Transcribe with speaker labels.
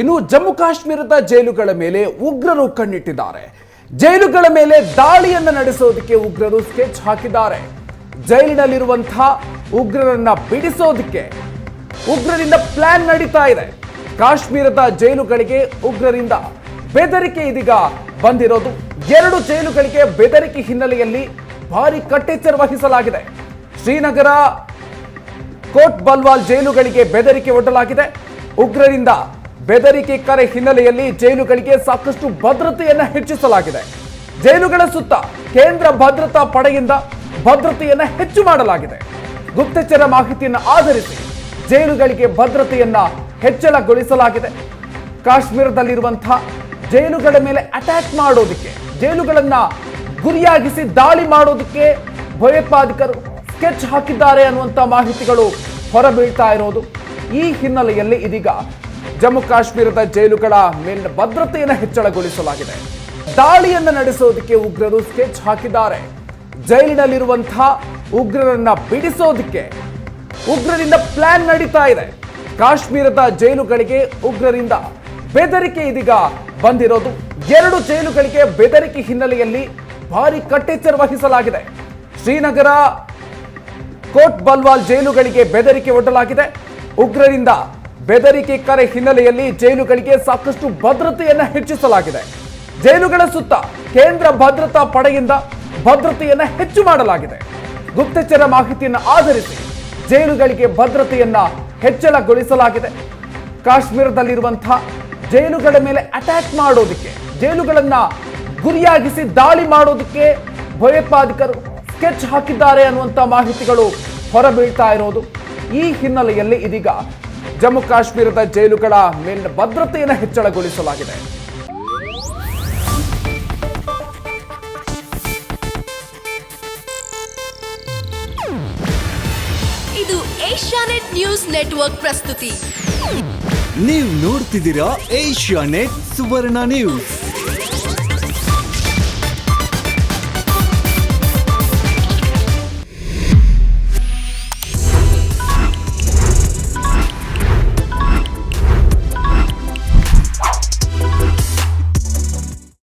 Speaker 1: ಇನ್ನು ಜಮ್ಮು ಕಾಶ್ಮೀರದ ಜೈಲುಗಳ ಮೇಲೆ ಉಗ್ರರು ಕಣ್ಣಿಟ್ಟಿದ್ದಾರೆ. ಜೈಲುಗಳ ಮೇಲೆ ದಾಳಿಯನ್ನು ನಡೆಸೋದಕ್ಕೆ ಉಗ್ರರು ಸ್ಕೆಚ್ ಹಾಕಿದ್ದಾರೆ. ಜೈಲಿನಲ್ಲಿರುವಂತಹ ಉಗ್ರರನ್ನ ಬಿಡಿಸೋದಕ್ಕೆ ಉಗ್ರರಿಂದ ಪ್ಲಾನ್ ನಡೀತಾ ಇದೆ. ಕಾಶ್ಮೀರದ ಜೈಲುಗಳಿಗೆ ಉಗ್ರರಿಂದ ಬೆದರಿಕೆ ಇದೀಗ ಬಂದಿರೋದು. ಎರಡು ಜೈಲುಗಳಿಗೆ ಬೆದರಿಕೆ ಹಿನ್ನೆಲೆಯಲ್ಲಿ ಭಾರಿ ಕಟ್ಟೆಚ್ಚರ ವಹಿಸಲಾಗಿದೆ. ಶ್ರೀನಗರ ಕೋಟ್ ಬಲ್ವಾಲ್ ಜೈಲುಗಳಿಗೆ ಬೆದರಿಕೆ ಒಡ್ಡಲಾಗಿದೆ. ಉಗ್ರರಿಂದ ಬೆದರಿಕೆ ಕರೆ ಹಿನ್ನೆಲೆಯಲ್ಲಿ ಜೈಲುಗಳಿಗೆ ಸಾಕಷ್ಟು ಭದ್ರತೆಯನ್ನು ಹೆಚ್ಚಿಸಲಾಗಿದೆ. ಜೈಲುಗಳ ಸುತ್ತ ಕೇಂದ್ರ ಭದ್ರತಾ ಪಡೆಯಿಂದ ಭದ್ರತೆಯನ್ನು ಹೆಚ್ಚು ಮಾಡಲಾಗಿದೆ. ಗುಪ್ತಚರ ಮಾಹಿತಿಯನ್ನು ಆಧರಿಸಿ ಜೈಲುಗಳಿಗೆ ಭದ್ರತೆಯನ್ನ ಹೆಚ್ಚಳಗೊಳಿಸಲಾಗಿದೆ. ಕಾಶ್ಮೀರದಲ್ಲಿರುವಂತಹ ಜೈಲುಗಳ ಮೇಲೆ ಅಟ್ಯಾಕ್ ಮಾಡೋದಕ್ಕೆ, ಜೈಲುಗಳನ್ನ ಗುರಿಯಾಗಿಸಿ ದಾಳಿ ಮಾಡೋದಕ್ಕೆ ಭಯೋತ್ಪಾದಕರು ಸ್ಕೆಚ್ ಹಾಕಿದ್ದಾರೆ ಅನ್ನುವಂಥ ಮಾಹಿತಿಗಳು ಹೊರಬೀಳ್ತಾ ಇರೋದು ಈ ಹಿನ್ನೆಲೆಯಲ್ಲಿ ಇದೀಗ ಜಮ್ಮು ಕಾಶ್ಮೀರದ ಜೈಲುಗಳ ಮೇಲಿನ ಭದ್ರತೆಯನ್ನು ಹೆಚ್ಚಳಗೊಳಿಸಲಾಗಿದೆ. ದಾಳಿಯನ್ನು ನಡೆಸೋದಕ್ಕೆ ಉಗ್ರರು ಸ್ಕೆಚ್ ಹಾಕಿದ್ದಾರೆ. ಜೈಲಿನಲ್ಲಿರುವಂತಹ ಉಗ್ರರನ್ನ ಬಿಡಿಸೋದಕ್ಕೆ ಉಗ್ರರಿಂದ ಪ್ಲಾನ್ ನಡೀತಾ ಇದೆ. ಕಾಶ್ಮೀರದ ಜೈಲುಗಳಿಗೆ ಉಗ್ರರಿಂದ ಬೆದರಿಕೆ ಇದೀಗ ಬಂದಿರೋದು. ಎರಡು ಜೈಲುಗಳಿಗೆ ಬೆದರಿಕೆ ಹಿನ್ನೆಲೆಯಲ್ಲಿ ಭಾರಿ ಕಟ್ಟೆಚ್ಚರ ವಹಿಸಲಾಗಿದೆ. ಶ್ರೀನಗರ ಕೋಟ್ ಬಲ್ವಾಲ್ ಜೈಲುಗಳಿಗೆ ಬೆದರಿಕೆ ಒಡ್ಡಲಾಗಿದೆ. ಉಗ್ರರಿಂದ ಬೆದರಿಕೆ ಕರೆ ಹಿನ್ನೆಲೆಯಲ್ಲಿ ಜೈಲುಗಳಿಗೆ ಸಾಕಷ್ಟು ಭದ್ರತೆಯನ್ನು ಹೆಚ್ಚಿಸಲಾಗಿದೆ. ಜೈಲುಗಳ ಸುತ್ತ ಕೇಂದ್ರ ಭದ್ರತಾ ಪಡೆಯಿಂದ ಭದ್ರತೆಯನ್ನು ಹೆಚ್ಚು ಮಾಡಲಾಗಿದೆ. ಗುಪ್ತಚರ ಮಾಹಿತಿಯನ್ನು ಆಧರಿಸಿ ಜೈಲುಗಳಿಗೆ ಭದ್ರತೆಯನ್ನ ಹೆಚ್ಚಳಗೊಳಿಸಲಾಗಿದೆ. ಕಾಶ್ಮೀರದಲ್ಲಿರುವಂತಹ ಜೈಲುಗಳ ಮೇಲೆ ಅಟ್ಯಾಕ್ ಮಾಡೋದಕ್ಕೆ, ಜೈಲುಗಳನ್ನ ಗುರಿಯಾಗಿಸಿ ದಾಳಿ ಮಾಡೋದಕ್ಕೆ ಭಯೋತ್ಪಾದಕರು ಸ್ಕೆಚ್ ಹಾಕಿದ್ದಾರೆ ಅನ್ನುವಂಥ ಮಾಹಿತಿಗಳು ಹೊರಬೀಳ್ತಾ ಇರೋದು ಈ ಹಿನ್ನೆಲೆಯಲ್ಲಿ ಇದೀಗ ಜಮ್ಮು ಕಾಶ್ಮೀರದ ಜೈಲುಗಳ ಮೇಲಿನ ಭದ್ರತೆಯನ್ನು ಹೆಚ್ಚಳಗೊಳಿಸಲಾಗಿದೆ.
Speaker 2: ಇದು ಏಷ್ಯಾನೆಟ್ ನ್ಯೂಸ್ ನೆಟ್ವರ್ಕ್ ಪ್ರಸ್ತುತಿ.
Speaker 3: ನೀವು ನೋಡ್ತಿದ್ದೀರಾ ಏಷ್ಯಾ ನೆಟ್ ಸುವರ್ಣ ನ್ಯೂಸ್.